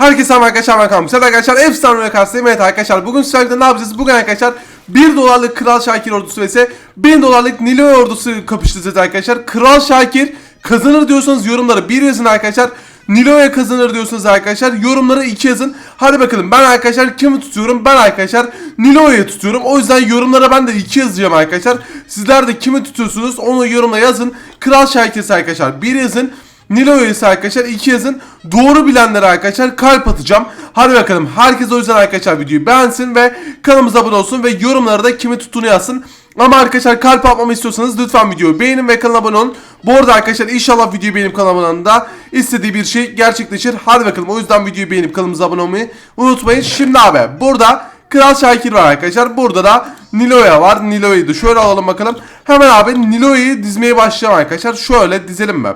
Herkese merhaba arkadaşlar ben Kamil. Selam arkadaşlar efsane ve karşısındayım. Evet arkadaşlar bugün sizlerle ne yapacağız? Bugün arkadaşlar 1 dolarlık Kral Şakir ordusu vs 1000 dolarlık Niloy ordusu kapıştıracağız arkadaşlar. Kral Şakir kazanır diyorsanız yorumlara 1 yazın arkadaşlar. Nilo'ya kazanır diyorsanız arkadaşlar yorumlara 2 yazın. Hadi bakalım ben arkadaşlar kimi tutuyorum? Ben arkadaşlar Nilo'yu tutuyorum. O yüzden yorumlara ben de 2 yazacağım arkadaşlar. Sizler de kimi tutuyorsunuz onu yorumla yazın. Kral Şakir arkadaşlar 1 yazın. Nilo üyesi arkadaşlar iki yazın. Doğru bilenlere arkadaşlar kalp atacağım. Hadi bakalım. Herkes o yüzden arkadaşlar videoyu beğensin ve kanalımıza abone olsun ve yorumlara da kimi tuttuğunu yazsın. Ama arkadaşlar kalp atmamı istiyorsanız lütfen videoyu beğenin ve kanala abone olun. Bu arada arkadaşlar inşallah videoyu beğenip kanalıma abone da istediği bir şey gerçekleşir. Hadi bakalım o yüzden videoyu beğenip kanalımıza abone olmayı unutmayın. Şimdi abi burada Kral Şakir var arkadaşlar. Burada da Nilo'ya var. Nilo'yu da şöyle alalım bakalım. Hemen abi Nilo'yu dizmeye başlayalım arkadaşlar. Şöyle dizelim mi?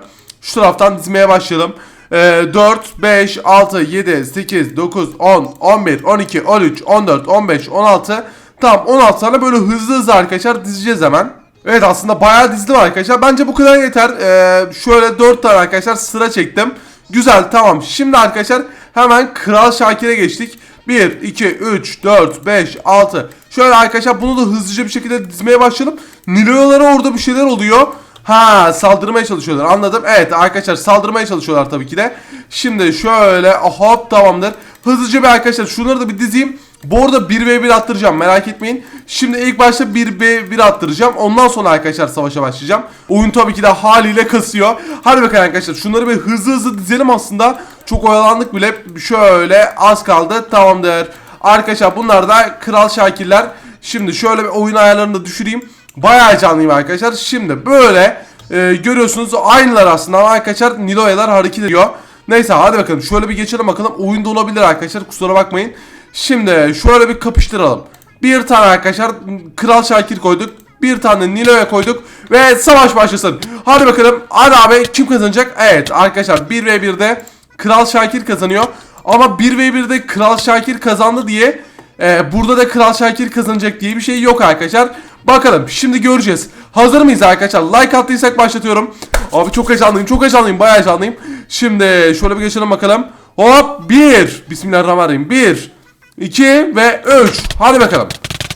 Şu taraftan dizmeye başlayalım. Ee, 4, 5, 6, 7, 8, 9, 10, 11, 12, 13, 14, 15, 16. Tamam 16 tane böyle hızlı hızlı arkadaşlar dizeceğiz hemen. Evet aslında bayağı dizdim arkadaşlar. Bence bu kadar yeter. Ee, şöyle 4 tane arkadaşlar sıra çektim. Güzel tamam. Şimdi arkadaşlar hemen Kral Şakir'e geçtik. 1, 2, 3, 4, 5, 6. Şöyle arkadaşlar bunu da hızlıca bir şekilde dizmeye başlayalım. Niloyalara orada bir şeyler oluyor. Ha saldırmaya çalışıyorlar anladım. Evet arkadaşlar saldırmaya çalışıyorlar tabii ki de. Şimdi şöyle hop tamamdır. Hızlıca bir arkadaşlar şunları da bir dizeyim. Bu arada 1v1 attıracağım merak etmeyin. Şimdi ilk başta 1v1 attıracağım. Ondan sonra arkadaşlar savaşa başlayacağım. Oyun tabii ki de haliyle kasıyor. Hadi bakalım arkadaşlar şunları bir hızlı hızlı dizelim aslında. Çok oyalandık bile. Şöyle az kaldı tamamdır. Arkadaşlar bunlar da Kral Şakirler. Şimdi şöyle bir oyun ayarlarını da düşüreyim. Bayağı heyecanlıyım arkadaşlar. Şimdi böyle e, görüyorsunuz aynılar aslında ama arkadaşlar Niloyalar hareket ediyor. Neyse hadi bakalım şöyle bir geçelim bakalım. Oyunda olabilir arkadaşlar kusura bakmayın. Şimdi şöyle bir kapıştıralım. Bir tane arkadaşlar Kral Şakir koyduk. Bir tane Nilo'ya koyduk ve savaş başlasın. Hadi bakalım. Hadi abi kim kazanacak? Evet arkadaşlar 1v1'de Kral Şakir kazanıyor. Ama 1v1'de Kral Şakir kazandı diye e, burada da Kral Şakir kazanacak diye bir şey yok arkadaşlar. Bakalım şimdi göreceğiz. Hazır mıyız arkadaşlar? Like attıysak başlatıyorum. Abi çok heyecanlıyım çok heyecanlıyım bayağı heyecanlıyım. Şimdi şöyle bir geçelim bakalım. Hop 1. Bismillahirrahmanirrahim. 1. 2 ve 3. Hadi bakalım.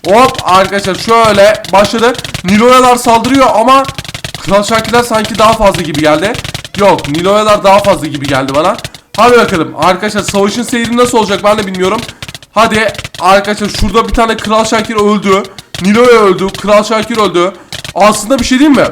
Hop arkadaşlar şöyle başladı. Niloyalar saldırıyor ama Kral Şakirler sanki daha fazla gibi geldi. Yok Niloyalar daha fazla gibi geldi bana. Hadi bakalım arkadaşlar savaşın seyri nasıl olacak ben de bilmiyorum. Hadi arkadaşlar şurada bir tane Kral Şakir öldü. Nilo'ya öldü. Kral Şakir öldü. Aslında bir şey diyeyim mi?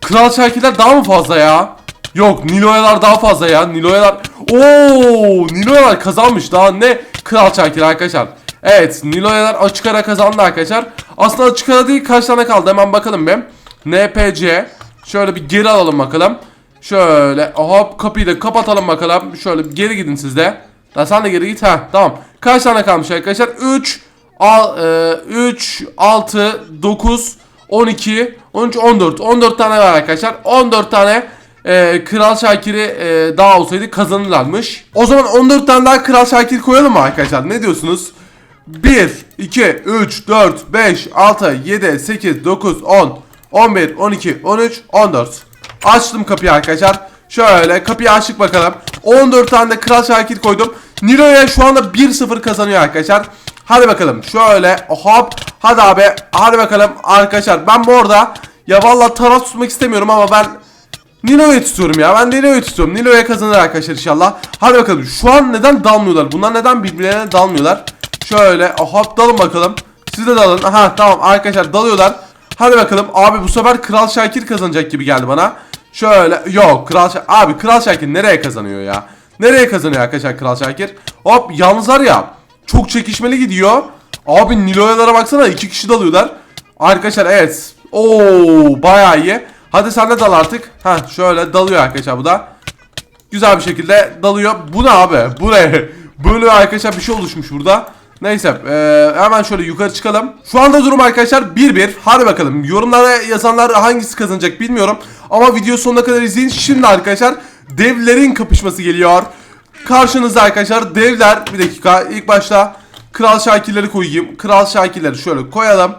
Kral Şakirler daha mı fazla ya? Yok Nilo'yalar daha fazla ya. Nilo'yalar... Oo, Nilo'yalar kazanmış. Daha ne Kral Şakir arkadaşlar. Evet Nilo'yalar açık ara kazandı arkadaşlar. Aslında açık ara değil kaç tane kaldı hemen bakalım bir. NPC. Şöyle bir geri alalım bakalım. Şöyle hop kapıyı da kapatalım bakalım. Şöyle bir geri gidin siz de. Ya sen de geri git. Ha tamam. Kaç tane kalmış arkadaşlar? 3 al, e, 3 6 9 12 13 14 14 tane var arkadaşlar. 14 tane e, Kral Şakir'i e, daha olsaydı kazanırlarmış. O zaman 14 tane daha Kral Şakir koyalım mı arkadaşlar? Ne diyorsunuz? 1 2 3 4 5 6 7 8 9 10 11 12 13 14 Açtım kapıyı arkadaşlar. Şöyle kapıyı açtık bakalım. 14 tane de Kral Şakir koydum. Nilo'ya şu anda 1-0 kazanıyor arkadaşlar. Hadi bakalım. Şöyle hop. Hadi abi. Hadi bakalım arkadaşlar. Ben bu arada ya vallahi taraf tutmak istemiyorum ama ben Nilo'yu tutuyorum ya. Ben Nilo'yu tutuyorum. Nilo'ya kazanır arkadaşlar inşallah. Hadi bakalım. Şu an neden dalmıyorlar? Bunlar neden birbirlerine dalmıyorlar? Şöyle hop dalın bakalım. Siz de dalın. Aha tamam arkadaşlar dalıyorlar. Hadi bakalım. Abi bu sefer Kral Şakir kazanacak gibi geldi bana. Şöyle yok Kral Şakir. Abi Kral Şakir nereye kazanıyor ya? Nereye kazanıyor arkadaşlar Kral Şakir? Hop yalnız var ya. Çok çekişmeli gidiyor. Abi Nilo'yalara baksana iki kişi dalıyorlar. Arkadaşlar evet. Oo bayağı iyi. Hadi sen de dal artık. Ha şöyle dalıyor arkadaşlar bu da. Güzel bir şekilde dalıyor. Bu ne abi? Bu ne? Böyle arkadaşlar bir şey oluşmuş burada. Neyse eee, hemen şöyle yukarı çıkalım. Şu anda durum arkadaşlar 1-1. Hadi bakalım. Yorumlara yazanlar hangisi kazanacak bilmiyorum. Ama video sonuna kadar izleyin. Şimdi arkadaşlar devlerin kapışması geliyor. Karşınızda arkadaşlar devler. Bir dakika ilk başta Kral Şakirleri koyayım. Kral Şakirleri şöyle koyalım.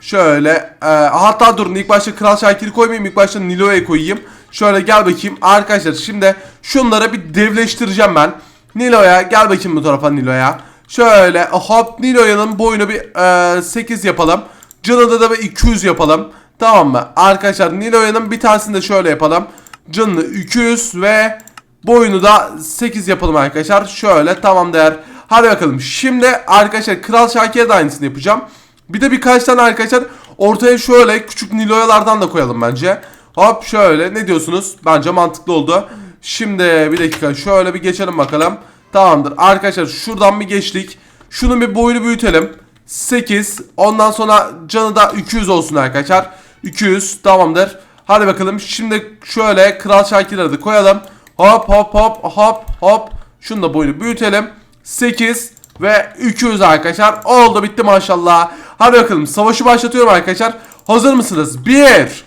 Şöyle e, hatta durun ilk başta Kral Şakir'i koymayayım ilk başta Nilo'ya koyayım. Şöyle gel bakayım arkadaşlar şimdi şunlara bir devleştireceğim ben. Nilo'ya gel bakayım bu tarafa Nilo'ya. Şöyle hop Nilo'yanın boyunu bir e, 8 yapalım. Canını da bir 200 yapalım. Tamam mı? Arkadaşlar Nilo'yanın bir tanesini de şöyle yapalım. Canını 200 ve boyunu da 8 yapalım arkadaşlar. Şöyle tamam değer. Hadi bakalım. Şimdi arkadaşlar Kral Şakir'e de aynısını yapacağım. Bir de birkaç tane arkadaşlar ortaya şöyle küçük Nilo'yalardan da koyalım bence. Hop şöyle ne diyorsunuz? Bence mantıklı oldu. Şimdi bir dakika şöyle bir geçelim bakalım. Tamamdır. Arkadaşlar şuradan bir geçtik. Şunun bir boyunu büyütelim. 8. Ondan sonra canı da 200 olsun arkadaşlar. 200 tamamdır. Hadi bakalım. Şimdi şöyle Kral Şakir'leri de koyalım. Hop hop hop hop hop. Şunu da boyunu büyütelim. 8 ve 200 arkadaşlar. Oldu bitti maşallah. Hadi bakalım savaşı başlatıyorum arkadaşlar. Hazır mısınız? 1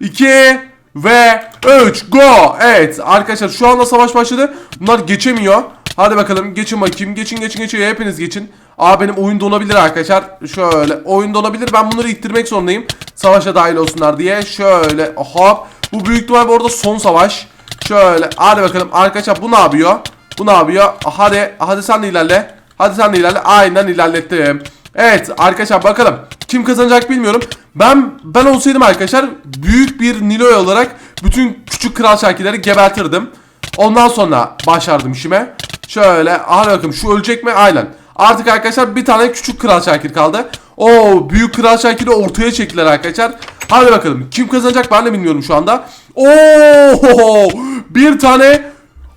2 ve 3 go. Evet arkadaşlar şu anda savaş başladı. Bunlar geçemiyor. Hadi bakalım geçin bakayım. Geçin geçin geçin. Hepiniz geçin. Aa benim oyun donabilir arkadaşlar. Şöyle oyun donabilir. Ben bunları ittirmek zorundayım. Savaşa dahil olsunlar diye. Şöyle hop. Bu büyük ihtimal bu arada son savaş. Şöyle hadi bakalım arkadaşlar bu ne yapıyor? Bu ne yapıyor? Hadi hadi sen de ilerle. Hadi sen de ilerle. Aynen ilerlettim. Evet arkadaşlar bakalım. Kim kazanacak bilmiyorum. Ben ben olsaydım arkadaşlar büyük bir Niloy olarak bütün küçük kral şarkıları gebertirdim. Ondan sonra başlardım işime. Şöyle hadi bakalım şu ölecek mi? Aynen. Artık arkadaşlar bir tane küçük kral şakir kaldı. Oo büyük kral şakiri ortaya çektiler arkadaşlar. Hadi bakalım kim kazanacak ben de bilmiyorum şu anda. Oo bir tane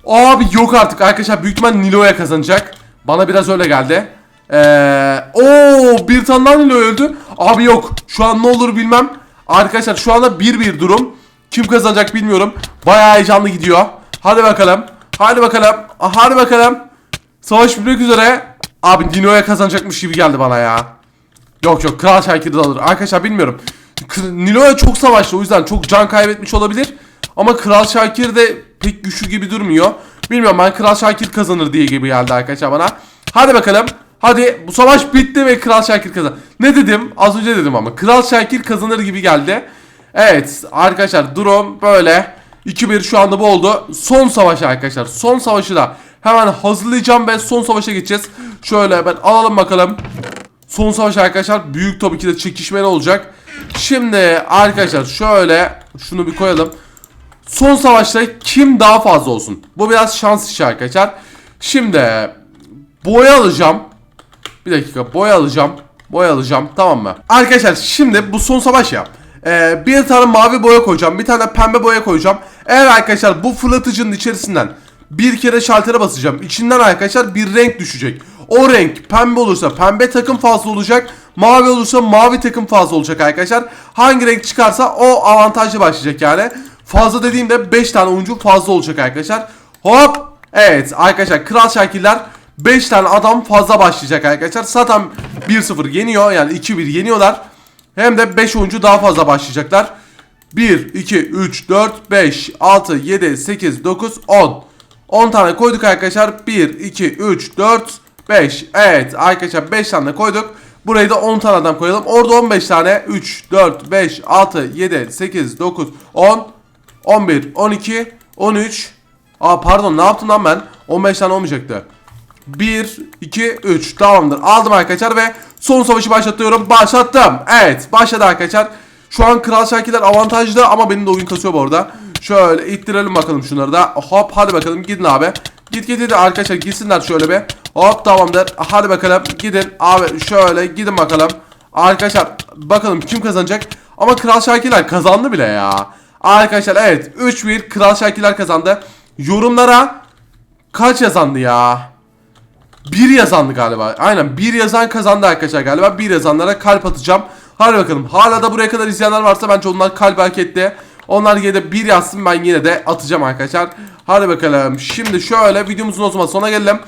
abi yok artık arkadaşlar büyük ihtimal Nilo'ya kazanacak. Bana biraz öyle geldi. Ee, o bir tane daha Nilo öldü. Abi yok. Şu an ne olur bilmem. Arkadaşlar şu anda 1-1 durum. Kim kazanacak bilmiyorum. Bayağı heyecanlı gidiyor. Hadi bakalım. Hadi bakalım. Hadi bakalım. Savaş bitmek üzere. Abi Dino'ya kazanacakmış gibi geldi bana ya. Yok yok Kral Şakir de alır. Arkadaşlar bilmiyorum. Nilo'ya çok savaştı o yüzden çok can kaybetmiş olabilir. Ama Kral Şakir de pek güçlü gibi durmuyor. Bilmiyorum ben Kral Şakir kazanır diye gibi geldi arkadaşlar bana. Hadi bakalım. Hadi bu savaş bitti ve Kral Şakir kazan. Ne dedim? Az önce dedim ama Kral Şakir kazanır gibi geldi. Evet arkadaşlar durum böyle. 2-1 şu anda bu oldu. Son savaş arkadaşlar. Son savaşı da hemen hazırlayacağım ve son savaşa geçeceğiz. Şöyle ben alalım bakalım. Son savaş arkadaşlar büyük tabii ki de çekişmeli olacak. Şimdi arkadaşlar şöyle şunu bir koyalım. Son savaşta kim daha fazla olsun? Bu biraz şans işi arkadaşlar. Şimdi boya alacağım. Bir dakika boya alacağım. Boya alacağım tamam mı? Arkadaşlar şimdi bu son savaş ya. Ee, bir tane mavi boya koyacağım. Bir tane pembe boya koyacağım. Eğer arkadaşlar bu fırlatıcının içerisinden bir kere şaltere basacağım. İçinden arkadaşlar bir renk düşecek. O renk pembe olursa pembe takım fazla olacak. Mavi olursa mavi takım fazla olacak arkadaşlar. Hangi renk çıkarsa o avantajlı başlayacak yani. Fazla dediğimde 5 tane oyuncu fazla olacak arkadaşlar. Hop. Evet arkadaşlar Kral Şakirler 5 tane adam fazla başlayacak arkadaşlar. Zaten 1-0 yeniyor yani 2-1 yeniyorlar. Hem de 5 oyuncu daha fazla başlayacaklar. 1, 2, 3, 4, 5, 6, 7, 8, 9, 10. 10 tane koyduk arkadaşlar. 1, 2, 3, 4, 5. Evet arkadaşlar 5 tane koyduk. Burayı da 10 tane adam koyalım. Orada 15 tane. 3, 4, 5, 6, 7, 8, 9, 10, 11, 12, 13. Aa pardon ne yaptım lan ben? 15 tane olmayacaktı. 1, 2, 3 tamamdır aldım arkadaşlar ve son savaşı başlatıyorum başlattım evet başladı arkadaşlar şu an Kral Şakirler avantajlı ama benim de oyun kasıyor bu arada şöyle ittirelim bakalım şunları da hop hadi bakalım gidin abi git git git arkadaşlar gitsinler şöyle bir hop tamamdır hadi bakalım gidin abi şöyle gidin bakalım arkadaşlar bakalım kim kazanacak ama Kral Şakirler kazandı bile ya arkadaşlar evet 3-1 Kral Şakirler kazandı yorumlara kaç yazandı ya bir yazandı galiba. Aynen bir yazan kazandı arkadaşlar galiba. Bir yazanlara kalp atacağım. Hadi bakalım. Hala da buraya kadar izleyenler varsa bence onlar kalp hak etti. Onlar yine de bir yazsın ben yine de atacağım arkadaşlar. Hadi bakalım. Şimdi şöyle videomuzun o zaman sona gelelim.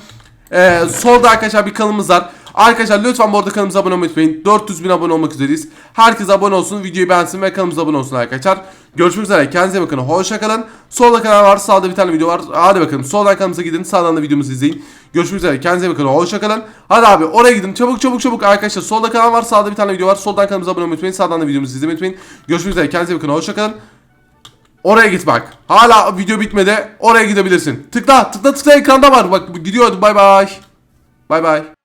Ee, solda arkadaşlar bir kanalımız var. Arkadaşlar lütfen bu arada kanalımıza abone olmayı unutmayın. 400 bin abone olmak üzereyiz. Herkes abone olsun, videoyu beğensin ve kanalımıza abone olsun arkadaşlar. Görüşmek üzere. Kendinize bakın. Hoşça kalın. Solda kanal var. Sağda bir tane video var. Hadi bakalım. Soldan kanalımıza gidin. Sağdan da videomuzu izleyin. Görüşmek üzere. Kendinize bakın. Hoşça kalın. Hadi abi oraya gidin. Çabuk çabuk çabuk arkadaşlar. Solda kanal var. Sağda bir tane video var. Soldan kanalımıza abone olmayı unutmayın. Sağdan da videomuzu izlemeyi unutmayın. Görüşmek üzere. Kendinize bakın. Hoşça kalın. Oraya git bak. Hala video bitmedi. Oraya gidebilirsin. Tıkla tıkla tıkla ekranda var. Bak gidiyor. Bay bay. Bay bay.